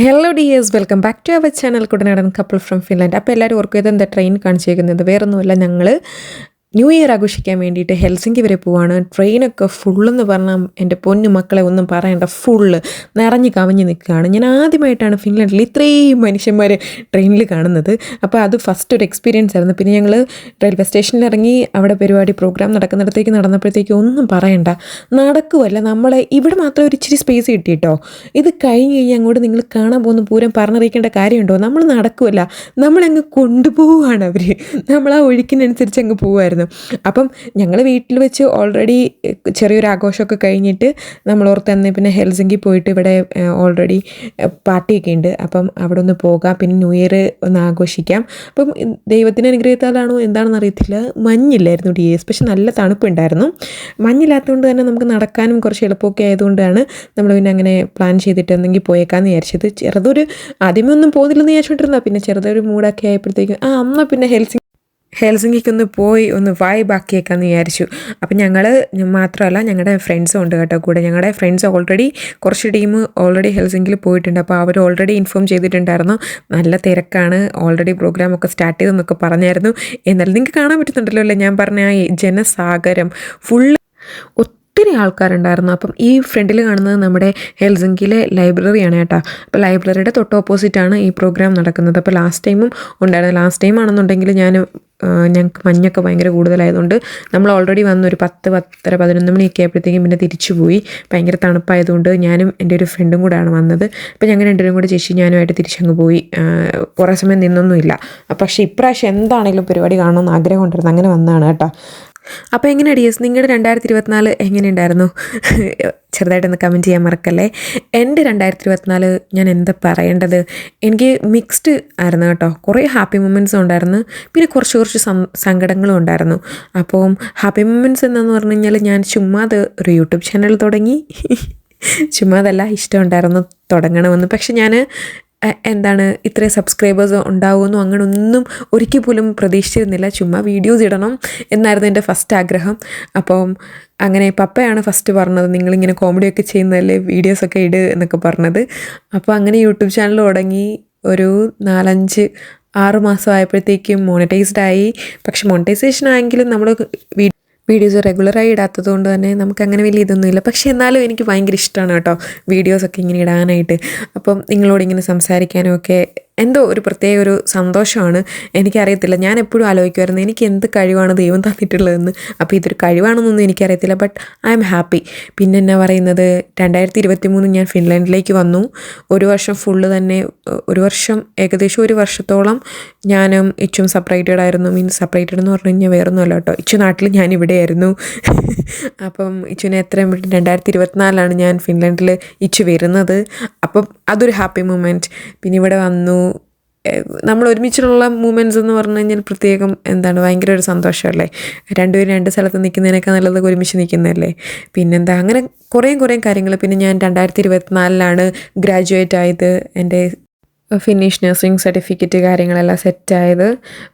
Hello dears welcome back to our channel Kuttanadan couple from Finland അപ്പോൾ എല്ലാവരും ഓർക്കും എന്താ ട്രെയിൻ കാണിച്ചേക്കുന്നത്? വേറൊന്നുമല്ല ഞങ്ങൾ ന്യൂ ഇയർ ആഘോഷിക്കാൻ വേണ്ടിയിട്ട് ഹെൽസിങ്കി വരെ പോവാണ്. ട്രെയിനൊക്കെ ഫുള്ളെന്ന് പറഞ്ഞാൽ എന്റെ പൊന്നു മക്കളെ ഒന്നും പറയണ്ട ഫുള്ള് നിറഞ്ഞ് കവിഞ്ഞ് നിൽക്കുകയാണ്. ഞാൻ ആദ്യമായിട്ടാണ് ഫിൻലൻഡിൽ ഇത്രയും മനുഷ്യന്മാർ ട്രെയിനിൽ കാണുന്നത്. അപ്പോൾ അത് ഫസ്റ്റ് ഒരു എക്സ്പീരിയൻസ് ആയിരുന്നു. പിന്നെ ഞങ്ങൾ റെയിൽവേ സ്റ്റേഷനിൽ ഇറങ്ങി അവിടെ പരിപാടി പ്രോഗ്രാം നടക്കുന്നിടത്തേക്ക് നടന്നപ്പോഴത്തേക്ക് ഒന്നും പറയണ്ട. നടക്കുമല്ല നമ്മളെ ഇവിടെ മാത്രം ഒരു ഇച്ചിരി സ്പേസ് കിട്ടിയിട്ടോ? ഇത് കഴിഞ്ഞ് കഴിഞ്ഞാൽ അങ്ങോട്ട് നിങ്ങൾ കാണാൻ പോകുന്ന പൂരം പറഞ്ഞറിയിക്കേണ്ട കാര്യമുണ്ടോ? നമ്മൾ നടക്കുമല്ല നമ്മളങ്ങ് കൊണ്ടുപോവുകയാണ് അവർ നമ്മൾ ആ ഒഴുക്കിനനുസരിച്ച് അങ്ങ് പോവുമായിരുന്നു അപ്പം ഞങ്ങൾ വീട്ടിൽ വെച്ച് ഓൾറെഡി ചെറിയൊരു ആഘോഷമൊക്കെ കഴിഞ്ഞിട്ട് നമ്മൾ ഓർത്ത് തന്നെ പിന്നെ ഹെൽസിങ്കി പോയിട്ട് ഇവിടെ ഓൾറെഡി പാർട്ടിയൊക്കെ ഉണ്ട്. അപ്പം അവിടെ ഒന്ന് പോകാം. പിന്നെ ന്യൂ ഇയർ ഒന്ന് ആഘോഷിക്കാം. അപ്പം ദൈവത്തിന്റെ അനുഗ്രഹത്താലാണോ എന്താണെന്ന് അറിയത്തില്ല. മഞ്ഞില്ലായിരുന്നു ഡി എസ് പക്ഷെ നല്ല തണുപ്പുണ്ടായിരുന്നു. മഞ്ഞില്ലാത്തതുകൊണ്ട് തന്നെ നമുക്ക് നടക്കാനും കുറച്ച് എളുപ്പമൊക്കെ ആയതുകൊണ്ടാണ് നമ്മൾ പിന്നെ അങ്ങനെ പ്ലാൻ ചെയ്തിട്ട് എന്തെങ്കിലും പോയേക്കാന്ന് വിചാരിച്ചത്. ചെറുതൊരു ആദ്യമേ ഒന്നും പോകുന്നില്ലെന്ന് വിചാരിച്ചോണ്ടിരുന്ന പിന്നെ ചെറുതൊരു മൂഡൊക്കെ ആയപ്പോഴത്തേക്കും ആ അമ്മ പിന്നെ ഹെൽസിങ് ഹെൽസിങ്കിക്ക് ഒന്ന് പോയി ഒന്ന് വൈബ് ആക്കിയേക്കാന്ന് വിചാരിച്ചു. അപ്പം ഞങ്ങൾ മാത്രമല്ല ഞങ്ങളുടെ ഫ്രണ്ട്സും ഉണ്ട് കേട്ടോ കൂടെ. ഞങ്ങളുടെ ഫ്രണ്ട്സ് ഓൾറെഡി കുറച്ച് ടീം ഓൾറെഡി ഹെൽസിങ്കിൽ പോയിട്ടുണ്ട്. അപ്പോൾ അവർ ഓൾറെഡി ഇൻഫോം ചെയ്തിട്ടുണ്ടായിരുന്നു. നല്ല തിരക്കാണ്. ഓൾറെഡി പ്രോഗ്രാം ഒക്കെ സ്റ്റാർട്ട് ചെയ്തെന്നൊക്കെ പറഞ്ഞായിരുന്നു. എന്നാലും നിങ്ങൾക്ക് കാണാൻ പറ്റുന്നുണ്ടല്ലോ അല്ലേ? ഞാൻ പറഞ്ഞ ആ ജനസാഗരം ഫുള്ള് ഒത്തിരി ആൾക്കാരുണ്ടായിരുന്നു. അപ്പം ഈ ഫ്രണ്ടിൽ കാണുന്നത് നമ്മുടെ ഹെൽസിങ്കിലെ ലൈബ്രറിയാണ് കേട്ടോ. അപ്പോൾ ലൈബ്രറിയുടെ തൊട്ട് ഓപ്പോസിറ്റാണ് ഈ പ്രോഗ്രാം നടക്കുന്നത്. അപ്പോൾ ലാസ്റ്റ് ടൈമും ഉണ്ടായിരുന്നു. ലാസ്റ്റ് ടൈം ആണെന്നുണ്ടെങ്കിൽ ഞാൻ ഞങ്ങൾക്ക് മഞ്ഞൊക്കെ ഭയങ്കര കൂടുതലായതുകൊണ്ട് നമ്മൾ ഓൾറെഡി വന്ന് ഒരു പത്ത് പത്തര പതിനൊന്ന് മണിയൊക്കെ ആയപ്പോഴത്തേക്കും പിന്നെ തിരിച്ചു പോയി. ഭയങ്കര തണുപ്പായതുകൊണ്ട് ഞാനും എന്റെ ഒരു ഫ്രണ്ടും കൂടെയാണ് വന്നത്. അപ്പോൾ ഞങ്ങൾ രണ്ടുപേരും കൂടെ ചേച്ചി ഞാനുമായിട്ട് തിരിച്ചങ്ങ് പോയി. കുറേ സമയം നിന്നൊന്നുമില്ല. പക്ഷേ ഇപ്രാവശ്യം എന്താണെങ്കിലും പരിപാടി കാണണമെന്ന് ആഗ്രഹം ഉണ്ടായിരുന്നു അങ്ങനെ വന്നതാണ് കേട്ടോ. അപ്പോൾ എങ്ങനെ ഡിയസ് നിങ്ങളുടെ രണ്ടായിരത്തി ഇരുപത്തിനാല് എങ്ങനെയുണ്ടായിരുന്നു? ചെറുതായിട്ടൊന്ന് കമന്റ് ചെയ്യാൻ മറക്കല്ലേ? എന്റെ രണ്ടായിരത്തി ഇരുപത്തിനാല് ഞാൻ എന്താ പറയേണ്ടത്? എനിക്ക് മിക്സ്ഡ് ആയിരുന്നു കേട്ടോ. കുറേ ഹാപ്പി മൊമെന്റ്സും ഉണ്ടായിരുന്നു. പിന്നെ കുറച്ച് കുറച്ച് സങ്കടങ്ങളും ഉണ്ടായിരുന്നു. അപ്പോൾ ഹാപ്പി മൊമെന്റ്സ് എന്താണെന്ന് പറഞ്ഞു കഴിഞ്ഞാൽ ഞാൻ ചുമ്മാ അത് ഒരു യൂട്യൂബ് ചാനൽ തുടങ്ങി. ചുമ്മാതല്ല ഇഷ്ടമുണ്ടായിരുന്നു തുടങ്ങണമെന്ന്. പക്ഷെ ഞാൻ എന്താണ് ഇത്രയും സബ്സ്ക്രൈബേഴ്സ് ഉണ്ടാവുമെന്നും അങ്ങനെ ഒന്നും ഒരിക്കൽ പോലും പ്രതീക്ഷിച്ചിരുന്നില്ല. ചുമ്മാ വീഡിയോസ് ഇടണം എന്നായിരുന്നു എന്റെ ഫസ്റ്റ് ആഗ്രഹം. അപ്പം അങ്ങനെ പപ്പയാണ് ഫസ്റ്റ് പറഞ്ഞത് നിങ്ങളിങ്ങനെ കോമഡിയൊക്കെ ചെയ്യുന്നതല്ലേ വീഡിയോസൊക്കെ ഇട് എന്നൊക്കെ പറഞ്ഞത്. അപ്പോൾ അങ്ങനെ യൂട്യൂബ് ചാനൽ തുടങ്ങി ഒരു നാലഞ്ച് ആറ് മാസം ആയപ്പോഴത്തേക്കും മോണിറ്റൈസ്ഡ് ആയി. പക്ഷെ മോണിറ്റൈസേഷൻ ആയെങ്കിലും നമ്മൾ വീഡിയോസ് റെഗുലറായി ഇടാത്തത് കൊണ്ട് തന്നെ നമുക്ക് അങ്ങനെ വലിയ ഇതൊന്നുമില്ല. പക്ഷേ എന്നാലും എനിക്ക് ഭയങ്കര ഇഷ്ടമാണ് കേട്ടോ വീഡിയോസൊക്കെ ഇങ്ങനെ ഇടാനായിട്ട്. അപ്പം നിങ്ങളോട് ഇങ്ങനെ സംസാരിക്കാനും ഒക്കെ എന്തോ ഒരു പ്രത്യേക ഒരു സന്തോഷമാണ്. എനിക്കറിയത്തില്ല. ഞാൻ എപ്പോഴും ആലോചിക്കുമായിരുന്നു എനിക്ക് എന്ത് കഴിവാണ് ദൈവം തന്നിട്ടുള്ളതെന്ന്? അപ്പോൾ ഇതൊരു കഴിവാണെന്നൊന്നും എനിക്കറിയത്തില്ല. ബട്ട് ഐ എം ഹാപ്പി പിന്നെ എന്നാ പറയുന്നത്? രണ്ടായിരത്തി ഇരുപത്തി മൂന്ന് ഞാൻ ഫിൻലൻഡിലേക്ക് വന്നു. ഒരു വർഷം ഫുള്ള് തന്നെ ഒരു വർഷം ഏകദേശം ഒരു വർഷത്തോളം ഞാനും ഇച്ചും സെപ്പറേറ്റഡ് ആയിരുന്നു. മീൻസ് സെപ്പറേറ്റഡ് എന്ന് പറഞ്ഞു കഴിഞ്ഞാൽ വേറൊന്നുമല്ല കേട്ടോ. ഇച്ചു നാട്ടിൽ ഞാൻ ഇവിടെയായിരുന്നു. അപ്പം ഇച്ചുവിനെ എത്രയും വിട്ട് രണ്ടായിരത്തി ഇരുപത്തിനാലാണ് ഞാൻ ഫിൻലൻഡിൽ ഇച്ചു വരുന്നത്. അപ്പം അതൊരു ഹാപ്പി മൂമെന്റ് പിന്നെ ഇവിടെ വന്നു. നമ്മൾ ഒരുമിച്ചുള്ള മൂമെന്റ്സ് എന്ന് പറഞ്ഞു കഴിഞ്ഞാൽ പ്രത്യേകം എന്താണ് ഭയങ്കര ഒരു സന്തോഷമല്ലേ? രണ്ടുപേരും രണ്ട് സ്ഥലത്ത് നിൽക്കുന്നതിനൊക്കെ നല്ലത് ഒരുമിച്ച് നിൽക്കുന്നതല്ലേ? പിന്നെന്താ അങ്ങനെ കുറേ കുറേ കാര്യങ്ങൾ. പിന്നെ ഞാൻ രണ്ടായിരത്തി ഇരുപത്തിനാലിലാണ് ഗ്രാജുവേറ്റ് ആയത്. എന്റെ ഫിനിഷ് നഴ്സിംഗ് സർട്ടിഫിക്കറ്റ് കാര്യങ്ങളെല്ലാം സെറ്റായത്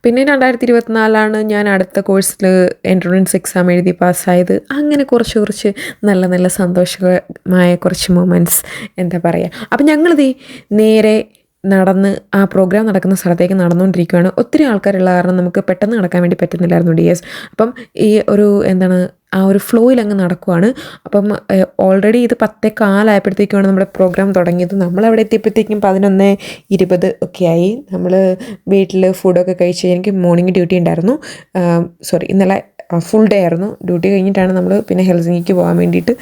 പിന്നെ രണ്ടായിരത്തി ഇരുപത്തിനാലാണ് ഞാൻ അടുത്ത കോഴ്സിൽ എൻട്രൻസ് എക്സാം എഴുതി പാസ്സായത്. അങ്ങനെ കുറച്ച് കുറച്ച് നല്ല നല്ല സന്തോഷകരമായ കുറച്ച് മൊമെന്റ്സ് എന്താ പറയുക അപ്പം ഞങ്ങളിത് നേരെ നടന്ന് ആ പ്രോഗ്രാം നടക്കുന്ന സ്ഥലത്തേക്ക് നടന്നുകൊണ്ടിരിക്കുകയാണ്. ഒത്തിരി ആൾക്കാരുള്ള കാരണം നമുക്ക് പെട്ടെന്ന് നടക്കാൻ വേണ്ടി പറ്റുന്നില്ലായിരുന്നു ഡി എസ് അപ്പം ഈ ഒരു എന്താണ് ആ ഒരു ഫ്ലോയിൽ അങ്ങ് നടക്കുവാണ്. അപ്പം ഓൾറെഡി ഇത് പത്തേ കാലായപ്പോഴത്തേക്കുമാണ് നമ്മുടെ പ്രോഗ്രാം തുടങ്ങിയത്. നമ്മളവിടെ എത്തിയപ്പോഴത്തേക്കും പതിനൊന്ന് ഇരുപത് ഒക്കെ ആയി. നമ്മൾ വീട്ടിൽ ഫുഡൊക്കെ കഴിച്ച് എനിക്ക് മോർണിംഗ് ഡ്യൂട്ടി ഉണ്ടായിരുന്നു. സോറി ഇന്നലെ ഫുൾ ഡേ ആയിരുന്നു. ഡ്യൂട്ടി കഴിഞ്ഞിട്ടാണ് നമ്മൾ പിന്നെ ഹെൽസിങ്ങിക്ക് പോകാൻ വേണ്ടിയിട്ട്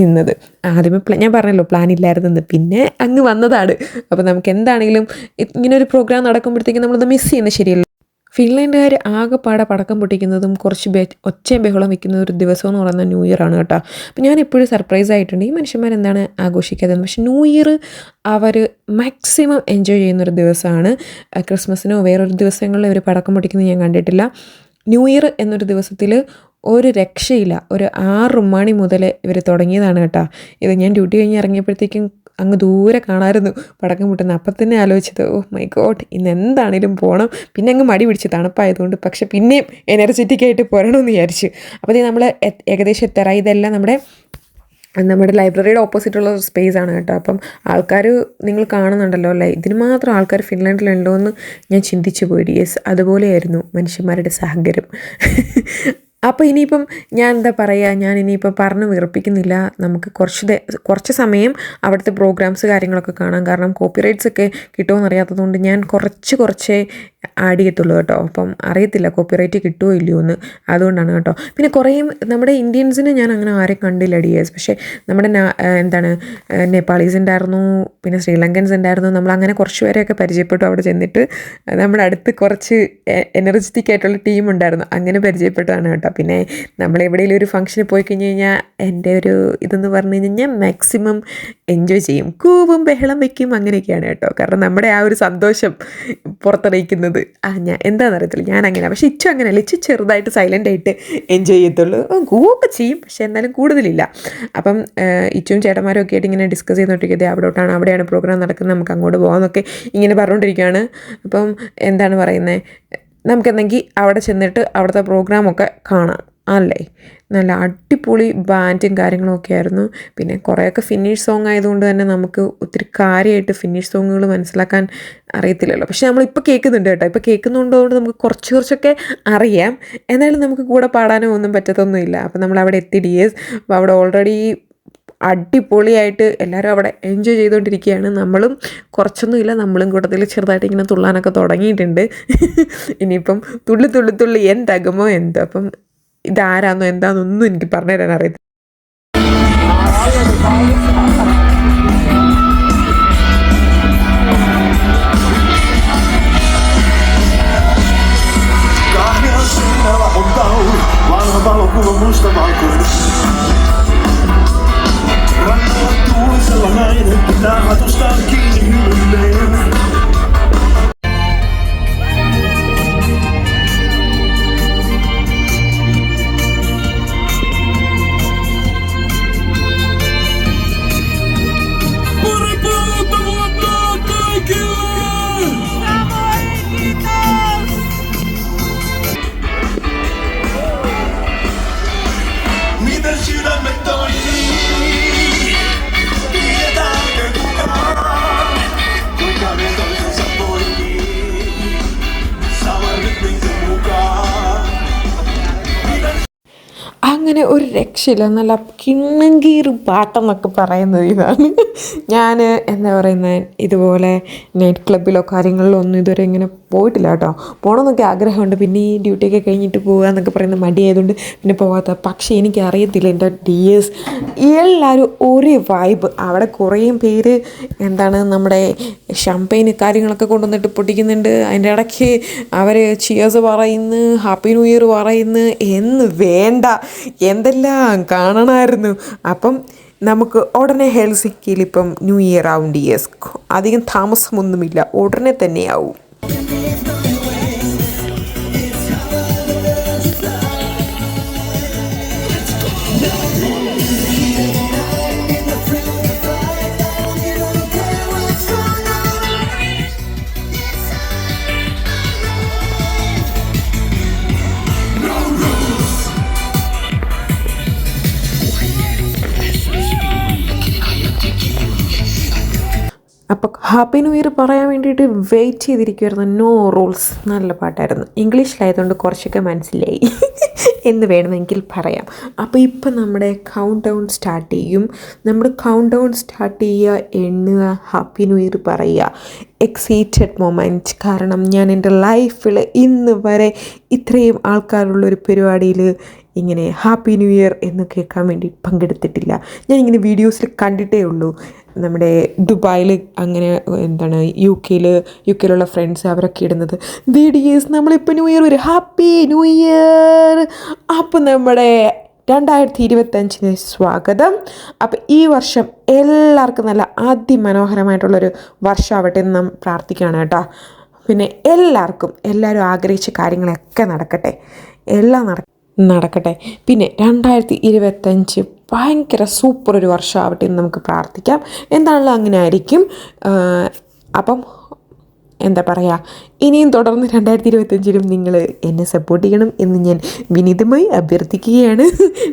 നിന്നത്. ആദ്യമേ ഞാൻ പറഞ്ഞല്ലോ പ്ലാൻ ഇല്ലായിരുന്നെന്ന്. പിന്നെ അങ്ങ് വന്നതാണ്. അപ്പോൾ നമുക്ക് എന്താണെങ്കിലും ഇങ്ങനെ ഒരു പ്രോഗ്രാം നടക്കുമ്പോഴത്തേക്കും നമ്മളത് മിസ് ചെയ്യുന്നത് ശരിയല്ല. ഫിൻലൻഡുകാർ ആകെപ്പാടെ പടക്കം പൊട്ടിക്കുന്നതും കുറച്ച് ബെ ഒച്ചയും ബഹളം വെക്കുന്ന ഒരു ദിവസം എന്ന് പറയുന്നത് ന്യൂ ഇയർ ആണ് കേട്ടോ. അപ്പോൾ ഞാൻ എപ്പോഴും സർപ്രൈസ് ആയിട്ടുണ്ട്. ഈ മനുഷ്യന്മാർ എന്താണ് ആഘോഷിക്കാത്തത് പക്ഷെ ന്യൂ ഇയർ അവർ മാക്സിമം എൻജോയ് ചെയ്യുന്നൊരു ദിവസമാണ്. ക്രിസ്മസിനോ വേറൊരു ദിവസങ്ങളിൽ അവർ പടക്കം പൊട്ടിക്കുന്നത് ഞാൻ കണ്ടിട്ടില്ല. ന്യൂ ഇയർ എന്നൊരു ദിവസത്തിൽ ഒരു രക്ഷയില്ല. ഒരു ആറ് മണി മുതൽ ഇവർ തുടങ്ങിയതാണ് കേട്ടോ. ഇത് ഞാൻ ഡ്യൂട്ടി കഴിഞ്ഞ് ഇറങ്ങിയപ്പോഴത്തേക്കും അങ്ങ് ദൂരെ കാണാമായിരുന്നു പടക്കം പൊട്ടുന്ന അപ്പം തന്നെ ആലോചിച്ചത് ഓ മൈ ഗോഡ് ഇന്ന് എന്താണേലും പോകണം പിന്നെ അങ്ങ് മടി പിടിച്ച് തണുപ്പായതുകൊണ്ട് പക്ഷെ പിന്നെയും എനർജറ്റിക് ആയിട്ട് പോരണമെന്ന് വിചാരിച്ചു അപ്പോൾ നമ്മൾ ഏകദേശം എത്തറ ഇതെല്ലാം നമ്മുടെ നമ്മുടെ ലൈബ്രറിയുടെ ഓപ്പോസിറ്റുള്ള സ്പേസ് ആണ് കേട്ടോ. അപ്പം ആൾക്കാർ നിങ്ങൾ കാണുന്നുണ്ടല്ലോ അല്ലേ? ഇതിന് മാത്രം ആൾക്കാർ ഫിൻലാൻഡിലുണ്ടോ എന്ന് ഞാൻ ചിന്തിച്ചു പോയി. യെസ് അതുപോലെയായിരുന്നു മനുഷ്യന്മാരുടെ സാഹചര്യം. അപ്പോൾ ഇനിയിപ്പം ഞാൻ എന്താ പറയുക ഞാൻ ഇനിയിപ്പോൾ പറഞ്ഞു വിറപ്പിക്കുന്നില്ല നമുക്ക് കുറച്ച് കുറച്ച് സമയം അവിടുത്തെ പ്രോഗ്രാംസ് കാര്യങ്ങളൊക്കെ കാണാം. കാരണം കോപ്പിറൈറ്റ്സ് ഒക്കെ കിട്ടുമോ അറിയാത്തതുകൊണ്ട് ഞാൻ കുറച്ച് കുറച്ചേ ആഡ് ചെയ്യത്തുള്ളൂ കേട്ടോ. അപ്പം അറിയത്തില്ല കോപ്പിറൈറ്റ് കിട്ടുമോ ഇല്ലയോ എന്ന്. അതുകൊണ്ടാണ് കേട്ടോ. പിന്നെ കുറേ നമ്മുടെ ഇന്ത്യൻസിന് ഞാൻ അങ്ങനെ ആരെ കണ്ടില്ല ഡിയേഴ്സ്. പക്ഷേ നമ്മുടെ എന്താണ് നേപ്പാളീസ് ഉണ്ടായിരുന്നു പിന്നെ ശ്രീലങ്കൻസ് ഉണ്ടായിരുന്നു. നമ്മൾ അങ്ങനെ കുറച്ച് പേരെയൊക്കെ പരിചയപ്പെട്ടു അവിടെ ചെന്നിട്ട്. നമ്മുടെ അടുത്ത് കുറച്ച് എനർജറ്റിക് ആയിട്ടുള്ള ടീം ഉണ്ടായിരുന്നു. അങ്ങനെ പരിചയപ്പെട്ടതാണ് കേട്ടോ. പിന്നെ നമ്മൾ എവിടെയെങ്കിലും ഒരു ഫംഗ്ഷന് പോയി കഴിഞ്ഞ് കഴിഞ്ഞാൽ എന്റെ ഒരു ഇതെന്ന് പറഞ്ഞു കഴിഞ്ഞാൽ മാക്സിമം എൻജോയ് ചെയ്യും. കൂവും ബഹളം വയ്ക്കും അങ്ങനെയൊക്കെയാണ് കേട്ടോ. കാരണം നമ്മുടെ ആ ഒരു സന്തോഷം പുറത്തറിയിക്കുന്നത്. ആ ഞാൻ എന്താണെന്ന് അറിയത്തില്ല. ഞാൻ അങ്ങനെ പക്ഷേ ഇച്ചു അങ്ങനെയല്ല. ഇച്ചു ചെറുതായിട്ട് സൈലന്റ് ആയിട്ട് എൻജോയ് ചെയ്യത്തുള്ളൂ. കൂവൊക്കെ ചെയ്യും. പക്ഷേ എന്നാലും കൂടുതലില്ല. അപ്പം ഇച്ചും ചേട്ടന്മാരും ഒക്കെ ആയിട്ട് ഇങ്ങനെ ഡിസ്കസ് ചെയ്തുകൊണ്ടിരിക്കുന്നത് അവിടോട്ടാണ് അവിടെയാണ് പ്രോഗ്രാം നടക്കുന്നത്. നമുക്ക് അങ്ങോട്ട് പോകാമെന്നൊക്കെ ഇങ്ങനെ പറഞ്ഞുകൊണ്ടിരിക്കുകയാണ്. അപ്പം എന്താണ് പറയുന്നത് നമുക്കെന്തെങ്കിൽ അവിടെ ചെന്നിട്ട് അവിടുത്തെ പ്രോഗ്രാമൊക്കെ കാണാം. അല്ലേ? നല്ല അടിപൊളി ബാൻഡും കാര്യങ്ങളൊക്കെ ആയിരുന്നു. പിന്നെ കുറേയൊക്കെ ഫിനിഷ് സോങ് ആയതുകൊണ്ട് തന്നെ നമുക്ക് ഒത്തിരി കാര്യമായിട്ട് ഫിനിഷ് സോങ്ങുകൾ മനസ്സിലാക്കാൻ അറിയത്തില്ലല്ലോ. പക്ഷെ നമ്മളിപ്പോൾ കേൾക്കുന്നുണ്ട് കേട്ടോ. ഇപ്പോൾ കേൾക്കുന്നുണ്ടോണ്ട് നമുക്ക് കുറച്ച് കുറച്ചൊക്കെ അറിയാം. എന്നാലും നമുക്ക് കൂടെ പാടാനോ ഒന്നും പറ്റത്തൊന്നുമില്ല. അപ്പോൾ നമ്മൾ അവിടെ എത്തി. D S. അപ്പോൾ അവിടെ ഓൾറെഡി അടിപൊളിയായിട്ട് എല്ലാവരും അവിടെ എൻജോയ് ചെയ്തുകൊണ്ടിരിക്കുകയാണ്. നമ്മളും കുറച്ചൊന്നുമില്ല നമ്മളും കൂട്ടത്തിൽ ചെറുതായിട്ട് ഇങ്ങനെ തുള്ളാനൊക്കെ തുടങ്ങിയിട്ടുണ്ട്. ഇനിയിപ്പം തുള്ളി തുള്ളി തുള്ളി എന്താകുമോ എന്തോ. അപ്പം ഇതാരാന്നോ എന്താണെന്നൊന്നും എനിക്ക് പറഞ്ഞു തരാൻ അറിയത്തില്ല. vanha valokuva mustavalkoinen. Rannalla അങ്ങനെ ഒരു രക്ഷയില്ല. നല്ല കിണ്ണങ്കീറും പാട്ടെന്നൊക്കെ പറയുന്നത് ഇതാണ് ഞാൻ എന്താ പറയുന്നത് ഇതുപോലെ നൈറ്റ് ക്ലബ്ബിലോ കാര്യങ്ങളിലോ ഒന്നും ഇതുവരെ ഇങ്ങനെ പോയിട്ടില്ല കേട്ടോ. പോകണമെന്നൊക്കെ ആഗ്രഹമുണ്ട്. പിന്നെ ഈ ഡ്യൂട്ടിയൊക്കെ കഴിഞ്ഞിട്ട് പോകുക എന്നൊക്കെ പറയുന്ന മടിയായതുകൊണ്ട് പിന്നെ പോകാത്ത പക്ഷേ എനിക്ക് അറിയത്തില്ല എന്റെ ഡി എസ് എല്ലാവരും ഒരേ വൈബ് അവിടെ കുറേ പേര് എന്താണ് നമ്മുടെ ഷംപെയിൻ കാര്യങ്ങളൊക്കെ കൊണ്ടുവന്നിട്ട് പൊട്ടിക്കുന്നുണ്ട്. അതിന്റെ ഇടയ്ക്ക് അവർ ചിയേഴ്സ് പറയുന്നു ഹാപ്പി ന്യൂ ഇയർ പറയുന്നു. എന്ന് വേണ്ട. എന്തെല്ലാം കാണണമായിരുന്നു. അപ്പം നമുക്ക് ഉടനെ ഹെൽസിക്കിയിൽ ഇപ്പം ന്യൂ ഇയർ ആവും ഡി എസ് അധികം താമസമൊന്നുമില്ല. ഉടനെ തന്നെയാവും. അപ്പോൾ ഹാപ്പി ന്യൂ ഇയർ പറയാൻ വേണ്ടിയിട്ട് വെയിറ്റ് ചെയ്തിരിക്കുമായിരുന്നു നോ റൂൾസ് നല്ല പാട്ടായിരുന്നു. ഇംഗ്ലീഷിലായതുകൊണ്ട് കുറച്ചൊക്കെ മനസ്സിലായി. എന്ന് വേണമെങ്കിൽ പറയാം. അപ്പോൾ ഇപ്പം നമ്മുടെ കൗണ്ട് ഡൗൺ സ്റ്റാർട്ട് ചെയ്യും. നമ്മുടെ കൗണ്ട് ഡൗൺ സ്റ്റാർട്ട് ചെയ്യുക എണ്ണുക ഹാപ്പി ന്യൂ ഇയർ പറയുക. എക്സൈറ്റഡ് മൊമെന്റ് കാരണം ഞാൻ എന്റെ ലൈഫിൽ ഇന്ന് വരെ ഇത്രയും ആൾക്കാരുള്ളൊരു പരിപാടിയിൽ ഇങ്ങനെ ഹാപ്പി ന്യൂ ഇയർ എന്ന് കേൾക്കാൻ വേണ്ടി പങ്കെടുത്തിട്ടില്ല. ഇങ്ങനെ വീഡിയോസിൽ കണ്ടിട്ടേ ഉള്ളൂ. നമ്മുടെ ദുബായിൽ അങ്ങനെ എന്താണ് യു കെയിൽ യു കെയിലുള്ള ഫ്രണ്ട്സ് അവരൊക്കെ ഇടുന്നത്. വീഡിയോസ് നമ്മളിപ്പോൾ ന്യൂ ഇയർ വരും ഹാപ്പി ന്യൂ ഇയർ. അപ്പം നമ്മുടെ രണ്ടായിരത്തി ഇരുപത്തഞ്ചിന് സ്വാഗതം. അപ്പം ഈ വർഷം എല്ലാവർക്കും നല്ല അതിമനോഹരമായിട്ടുള്ളൊരു വർഷമാവട്ടെ എന്ന് നാം പ്രാർത്ഥിക്കുകയാണ് കേട്ടോ. പിന്നെ എല്ലാവർക്കും എല്ലാവരും ആഗ്രഹിച്ച കാര്യങ്ങളൊക്കെ നടക്കട്ടെ. എല്ലാം നട നടക്കട്ടെ. പിന്നെ രണ്ടായിരത്തി ഇരുപത്തഞ്ച് ഭയങ്കര സൂപ്പർ ഒരു വർഷമാവട്ടെ എന്ന് നമുക്ക് പ്രാർത്ഥിക്കാം. എന്താണല്ലോ അങ്ങനെ ആയിരിക്കും. അപ്പം എന്താ പറയുക ഇനിയും തുടർന്ന് രണ്ടായിരത്തി ഇരുപത്തഞ്ചിലും നിങ്ങൾ എന്നെ സപ്പോർട്ട് ചെയ്യണം എന്ന് ഞാൻ വിനീതമായി അഭ്യർത്ഥിക്കുകയാണ്.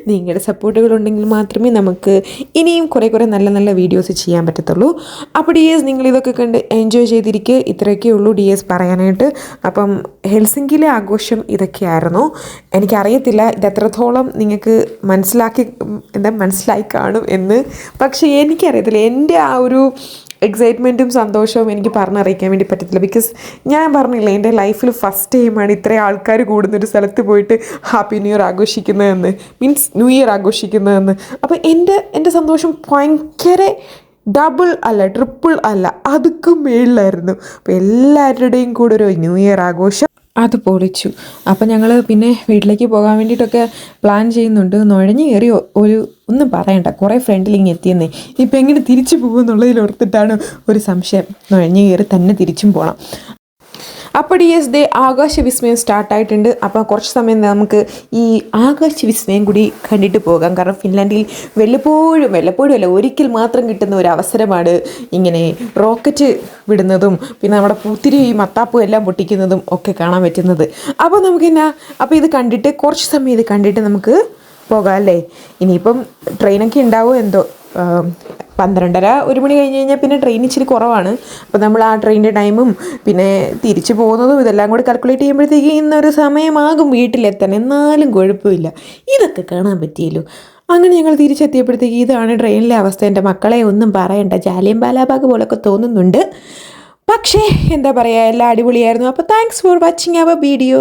നിങ്ങളുടെ സപ്പോർട്ടുകൾ ഉണ്ടെങ്കിൽ മാത്രമേ നമുക്ക് ഇനിയും കുറേ കുറേ നല്ല നല്ല വീഡിയോസ് ചെയ്യാൻ പറ്റത്തുള്ളൂ. അപ്പോൾ ഡി എസ് നിങ്ങൾ ഇതൊക്കെ കണ്ട് എൻജോയ് ചെയ്തിരിക്കുക ഇത്രയൊക്കെ ഉള്ളൂ ഡി എസ് പറയാനായിട്ട്. അപ്പം ഹെൽസിങ്കിലെ ആഘോഷം ഇതൊക്കെയായിരുന്നു. എനിക്കറിയത്തില്ല ഇത് എത്രത്തോളം നിങ്ങൾക്ക് മനസ്സിലാക്കി എന്താ മനസ്സിലായി കാണും എന്ന്. പക്ഷേ എനിക്കറിയത്തില്ല. എന്റെ ആ ഒരു എക്സൈറ്റ്മെന്റും സന്തോഷവും എനിക്ക് പറഞ്ഞറിയിക്കാൻ വേണ്ടി പറ്റത്തില്ല. ബിക്കോസ് ഞാൻ പറഞ്ഞില്ല എന്റെ ലൈഫിൽ ഫസ്റ്റ് ടൈമാണ് ഇത്രയും ആൾക്കാർ കൂടുന്നൊരു സ്ഥലത്ത് പോയിട്ട് ഹാപ്പി ന്യൂ ഇയർ ആഘോഷിക്കുന്നതെന്ന്. മീൻസ് ന്യൂ ഇയർ ആഘോഷിക്കുന്നതെന്ന്. അപ്പോൾ എന്റെ എന്റെ സന്തോഷം ഭയങ്കര ഡബിൾ അല്ല ട്രിപ്പിൾ അല്ല അതുക്കും മേളിലായിരുന്നു. അപ്പോൾ എല്ലാവരുടെയും കൂടെ ഒരു ന്യൂ ഇയർ ആഘോഷം. അത് പൊളിച്ചു. അപ്പം ഞങ്ങൾ പിന്നെ വീട്ടിലേക്ക് പോകാൻ വേണ്ടിയിട്ടൊക്കെ പ്ലാൻ ചെയ്യുന്നുണ്ട്. നുഴഞ്ഞു കയറി ഒരു ഒന്നും പറയണ്ട. കുറേ ഫ്രണ്ടിൽ ഇങ്ങനെ എത്തിയെന്നേ. ഇപ്പം എങ്ങനെ തിരിച്ചു പോകുമെന്നുള്ളതിൽ ഓർത്തിട്ടാണ് ഒരു സംശയം. നുഴഞ്ഞു കയറി തന്നെ തിരിച്ചും പോകണം അപ്പോൾ ഡി എസ് ആകാശ വിസ്മയം സ്റ്റാർട്ടായിട്ടുണ്ട് അപ്പോൾ കുറച്ച് സമയം നമുക്ക് ഈ ആകാശ വിസ്മയം കൂടി കണ്ടിട്ട് പോകാം. കാരണം ഫിൻലാൻഡിൽ വല്ലപ്പോഴും വല്ലപ്പോഴും അല്ല ഒരിക്കൽ മാത്രം കിട്ടുന്ന ഒരു അവസരമാണ് ഇങ്ങനെ റോക്കറ്റ് വിടുന്നതും പിന്നെ നമ്മുടെ പൂത്തിരി മത്താപ്പും എല്ലാം പൊട്ടിക്കുന്നതും ഒക്കെ കാണാൻ പറ്റുന്നത്. അപ്പോൾ നമുക്ക് എന്നാ അപ്പോൾ ഇത് കണ്ടിട്ട് കുറച്ച് സമയം ഇത് കണ്ടിട്ട് നമുക്ക് പോകാം അല്ലേ ഇനിയിപ്പം ട്രെയിനൊക്കെ ഉണ്ടാവും എന്തോ? പന്ത്രണ്ടര ഒരു മണി കഴിഞ്ഞ് കഴിഞ്ഞാൽ പിന്നെ ട്രെയിൻ ഇച്ചിരി കുറവാണ്. അപ്പോൾ നമ്മൾ ആ ട്രെയിനിന്റെ ടൈമും പിന്നെ തിരിച്ചു പോകുന്നതും ഇതെല്ലാം കൂടി കാൽക്കുലേറ്റ് ചെയ്യുമ്പോഴത്തേക്ക് ഇന്നൊരു സമയമാകും വീട്ടിലെത്താൻ. എന്നാലും കുഴപ്പമില്ല. ഇതൊക്കെ കാണാൻ പറ്റിയല്ലോ. അങ്ങനെ ഞങ്ങൾ തിരിച്ചെത്തിയപ്പോഴത്തേക്ക് ഇതാണ് ട്രെയിനിലെ അവസ്ഥ. എന്റെ മക്കളെ ഒന്നും പറയണ്ട. ജാലിയം ബാലാബാഗ് പോലൊക്കെ തോന്നുന്നുണ്ട്. പക്ഷേ എന്താ പറയുക എല്ലാം അടിപൊളിയായിരുന്നു. അപ്പോൾ thanks for watching our video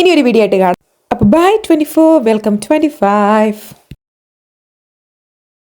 ഇനി ഒരു വീഡിയോ ആയിട്ട് കാണാം. അപ്പോൾ bye twenty four welcome twenty five